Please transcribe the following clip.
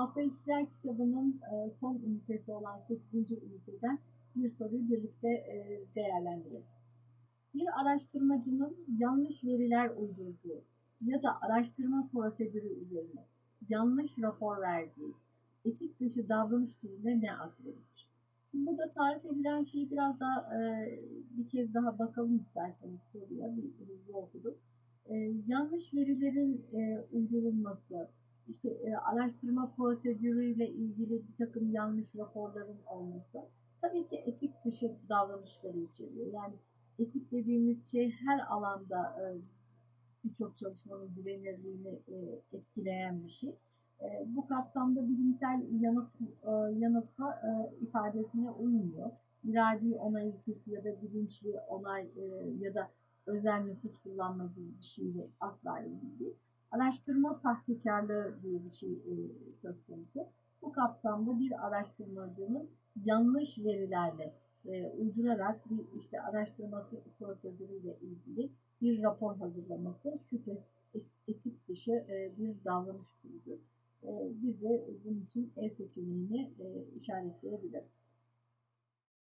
Alfa İlişkiler kitabının e, son ünitesi olan 8. üniteden bir soruyu birlikte e, değerlendirelim. Bir araştırmacının yanlış veriler uydurduğu ya da araştırma prosedürü üzerine yanlış rapor verdiği etik dışı davranış türüne ne ad verilir? Şimdi burada tarif edilen şeyi biraz daha e, bir kez daha bakalım isterseniz soruya bir hızlı okudum. E, yanlış verilerin e, uydurulması, işte e, araştırma prosedürüyle ilgili bir takım yanlış raporların olması tabii ki etik dışı davranışları içeriyor. Yani etik dediğimiz şey her alanda e, birçok çalışmanın güvenilirliğini e, etkileyen bir şey. E, bu kapsamda bilimsel yanıt e, yanıtma e, ifadesine uymuyor. İradi onay ilkesi ya da bilinçli onay e, ya da özel nüfus kullanma gibi bir şeyle asla ilgili değil. Araştırma sahtekarlığı diye bir şey e, söz konusu. Bu kapsamda bir araştırmacının yanlış verilerle e, uydurarak bir işte araştırması prosedürüyle ilgili bir rapor hazırlaması şüphesiz etik dışı e, bir davranış türüdür. Biz de bunun için E seçeneğini işaretleyebiliriz.